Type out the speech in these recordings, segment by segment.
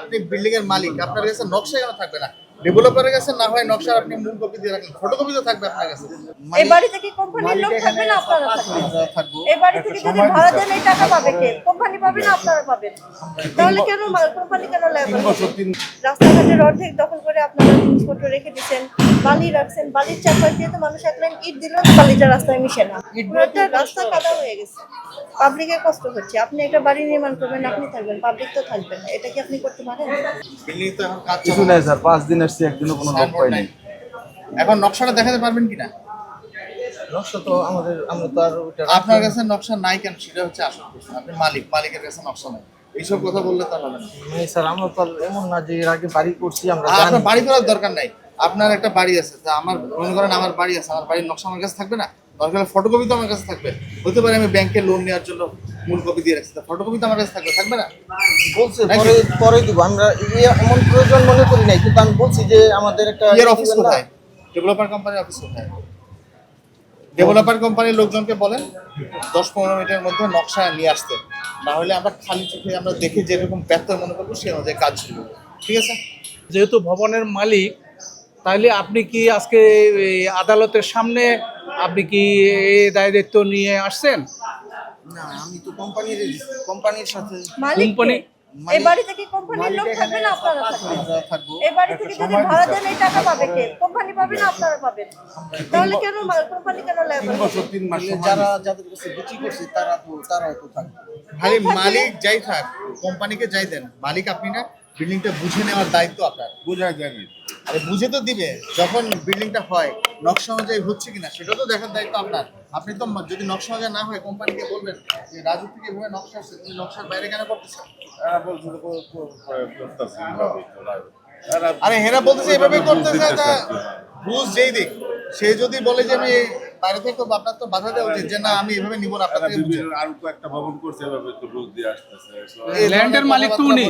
আপনি বিল্ডিং এর মালিক আপনার কাছে নকশা কেন থাকবে না? ডেভেলপারের কাছে না হয় নকশা আপনি মূল কপি দিয়ে রাখেন। ফটোকপি তো থাকবে আপনার কাছে। এই বাড়ি থেকে কোম্পানির লোক থাকবে না আপনারা থাকবেন। এই বাড়ি থেকে যদি ভাড়া দেন এই টাকা পাবে কে? কোম্পানি পাবে না আপনারা পাবেন। তাহলে কেন কোম্পানি কেন লাগবে রাস্তাঘাটের অর্ধেক দখল করে আপনারা জিনিসপত্র রেখে দিচ্ছেন বালি রাখছেন বালির চারপাশ দিয়ে তো মানুষ এক লাইন ইট দিলেও তো বালিটা রাস্তায় মিশে না। পুরোটা রাস্তা কাদা হয়ে গেছে। পাবলিকের কষ্ট হচ্ছে। আপনি একটা বাড়ি নির্মাণ করবেন আপনি থাকবেন পাবলিক তো থাকবেন না। এটা কি আপনি করতে পারেন? কিছু নাই স্যার পাঁচ দিন আসছি একদিনও কোনো লোক পাই নাই। এখন নকশাটা দেখাতে পারবেন কিনা? নকশা তো আমাদের আমরা তো আর ওটা আপনার কাছে নকশা নাই কেন? সেটা হচ্ছে আসল প্রশ্ন। আপনি মালিক মালিকের কাছে নকশা নাই। এইসব কথা বললে তো হবে না। স্যার আমরা তো আর এমন না যে এর আগে বাড়ি করছি আমরা জানি আপনার বাড়ি করার দরকার নাই। আপনার একটা বাড়ি আছে তা আমার মনে করেন আমার বাড়ি আছে আমার বাড়ির নকশা আমার কাছে থাকবে না? দরকার ফটোকপি তো আমার কাছে থাকবে। হতে পারে আমি ব্যাংকে লোন নেওয়ার জন্য মূল কপি দিয়ে রাখছি। ফটোকপি তো আমার কাছে থাকবে থাকবে না? বলছে পরে পরে দিব। আমরা এমন প্রয়োজন মনে করি নাই কিন্তু আমি বলছি যে আমাদের একটা ইয়ের অফিস কোথায়? ডেভেলপার কোম্পানির অফিস কোথায়? ডেভেলপার কোম্পানির লোকজনকে বলেন দশ পনেরো মিনিটের মধ্যে নকশা নিয়ে আসতে। না হলে আমরা খালি চোখে আমরা দেখে যেরকম ব্যর্থ মনে করব সে অনুযায়ী কাজ শুরু ঠিক আছে? যেহেতু ভবনের মালিক তাহলে আপনি কি আজকে আদালতের সামনে আপনি কি এই দায় দায়িত্ব নিয়ে আসছেন? না আমি তো কোম্পানির কোম্পানির সাথে মালিক কোম্পানি এই বাড়ি থেকে কোম্পানির লোক থাকবে না আপনারা থাকবেন? এই বাড়ি থেকে যদি ভাড়া দেন এই টাকা পাবে কে? কোম্পানি পাবে না আপনারা পাবেন? তাহলে কেন কোম্পানি কেন লাগবে যারা যাদের কাছে বিক্রি করছে তারা তো তারাও তো থাকবে। খালি মালিক যাই থাক কোম্পানিকে যাই দেন। মালিক আপনি না বিল্ডিংটা বুঝে নেওয়ার দায়িত্ব আপনার। বুঝাই যাবে আরে বুঝে তো দিবে যখন বিল্ডিংটা হয় নকশা অনুযায়ী হচ্ছে কিনা সেটা তো দেখার দায়িত্ব আপনার আপনি তো যদি নকশা অনুযায়ী না হয় কোম্পানিকে বলবেন যে রাজু থেকে এভাবে নকশা আসছে তুমি নকশার বাইরে কেন করতেছো এরা বলছিল কো- কো- কো- করতাছি এভাবেই তো না। এরা আরে হেরা বলতেছে এভাবে বুঝ করতেছে তা হ্যাঁ। বুঝ যেই দিক সে যদি বলে যে আমি বাইরে থেকে করব আপনার তো বাধা দেওয়া উচিত যে না আমি এভাবে নিব না আপনার আরও ভবন করছে এভাবে তো রোজ দিয়ে আসতেছে এই ল্যান্ডের মালিক তো উনি।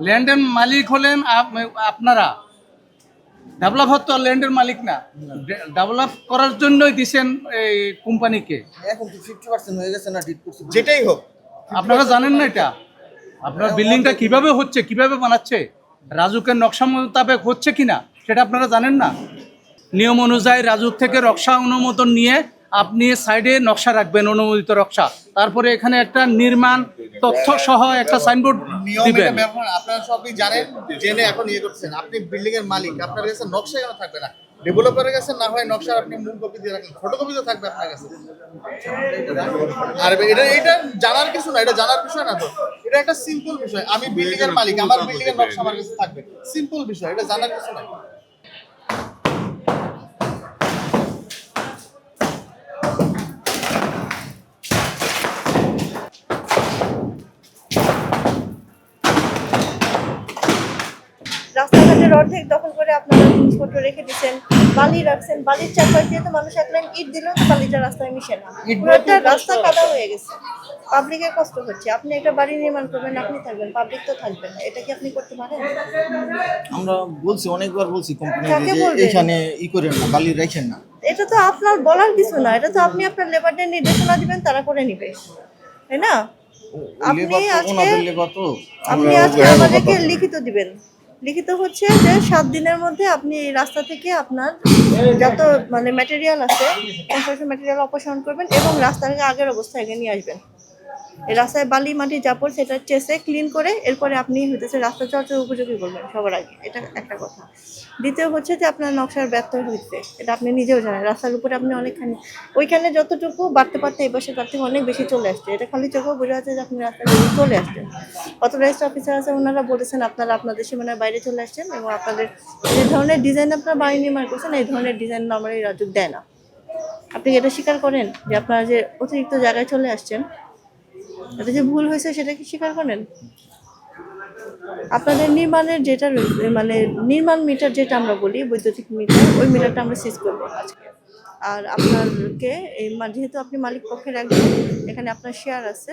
ল্যান্ডের মালিক হলেন আপ- আপনারা ডেভেলপার তো আর ল্যান্ডের মালিক না। ডেভেলপ করার জন্যই দিছেন এই কোম্পানিকে। এখন তো ফিফটি পার্সেন্ট হয়ে গেছে না ডিট করছি? যেটাই হোক। আপনারা জানেন না এটা? আপনার বিল্ডিংটা কীভাবে হচ্ছে কীভাবে বানাচ্ছে? রাজুকের নকশা মোতাবেক হচ্ছে কিনা সেটা আপনারা জানেন না? নিয়ম অনুযায়ী রাজুক থেকে নকশা অনুমোদন নিয়ে আপনি সাইডে নকশা রাখবেন অনুমোদিত নকশা। তারপরে এখানে একটা নির্মাণ তথ্য সহ একটা সাইনবোর্ড নিয়ম দিবেন। আপনারা সবই জানেন জেনে এখন ইয়ে করছেন। আপনি বিল্ডিং এর মালিক আপনার কাছে নকশা কেন থাকবে না? ডেভেলপারের কাছে না হয় নকশা আপনি মূল কপি দিয়ে রাখেন ফটোকপি তো থাকবে আপনার কাছে। আর এটা এটা জানার কিছু না এটা জানার বিষয় না তো। এটা একটা সিম্পল বিষয়। আমি বিল্ডিং এর মালিক আমার বিল্ডিং এর নকশা আমার কাছে থাকবে। সিম্পল বিষয় এটা জানার কিছু না রাস্তাঘাটের অর্ধেক দখল করে আপনারা জিনিসপত্র রেখে দিচ্ছেন বালি রাখছেন বালির চারপাশ দিয়ে তো মানুষ এক লাইন ইট দিলেও তো বালিটা রাস্তায় মিশে না। পুরোটা রাস্তা কাদা হয়ে গেছে। পাবলিকের কষ্ট হচ্ছে। আপনি একটা বাড়ি নির্মাণ করবেন আপনি থাকবেন পাবলিক তো থাকবেন না। এটা কি আপনি করতে পারেন? আমরা বলছি অনেকবার বলছি কোম্পানি এখানে ই করেন না বালি রাখেন না। এটা তো আপনার বলার কিছু না। এটা তো আপনি আপনার লেবারদের নির্দেশনা দিবেন তারা করে নিবে। তাই না? আপনি আজকে আপনি আজকে আমাদেরকে লিখিত দিবেন। লিখিত হচ্ছে যে সাত দিনের মধ্যে আপনি এই রাস্তা থেকে আপনার যত মানে ম্যাটেরিয়াল আছে কনস্ট্রাকশন ম্যাটেরিয়াল অপসারণ করবেন এবং রাস্তাটাকে আগের অবস্থায় নিয়ে আসবেন। রাস্তায় বালি মাটি যা পড়ছে সেটা চেসে ক্লিন করে এরপরে আপনি হইতেছে রাস্তা চলাচল উপযোগী করবেন সবার আগে। এটা একটা কথা। দ্বিতীয় হচ্ছে যে আপনার নকশার ব্যর্থ হইতে এটা আপনি নিজেও জানেন। রাস্তার উপরে আপনি অনেকখানি ওইখানে যতটুকু বাড়তে পারতে এই বছর তার থেকে অনেক বেশি চলে আসছে। এটা খালি চোখেও বোঝা যাচ্ছে যে আপনি রাস্তায় বেশি চলে আসছেন। অথরাইজড অফিসার আছে, ওনারা বলেছেন আপনারা আপনাদের সীমানার বাইরে চলে আসছেন এবং আপনাদের যে ধরনের ডিজাইন আপনারা বাড়ি নির্মাণ করছেন, এই ধরনের ডিজাইন নর্মালি রাজুক দেয় না। আপনি এটা স্বীকার করেন যে আপনারা যে অতিরিক্ত জায়গায় চলে আসছেন এটা যে ভুল হয়েছে সেটা কি স্বীকার করেন? আপনাদের নির্মাণের যেটা মানে নির্মাণ মিটার যেটা আমরা বলি, বৈদ্যুতিক মিটার ওই মিটারটা আমরা সিজ করব আজকে। আর আপনাকে এই যেহেতু আপনি মালিক পক্ষের একজন, এখানে আপনার শেয়ার আছে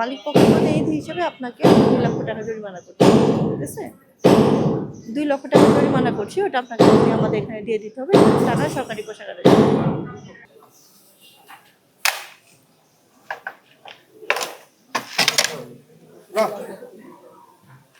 মালিক পক্ষের এই হিসেবে আপনাকে দুই লক্ষ টাকা জরিমানা করতে ঠিক আছে? দুই লক্ষ টাকা জরিমানা করছি, ওটা আপনাকে আপনি আমাদের এখানে দিয়ে দিতে হবে, টাকা সরকারি কোষাগারে না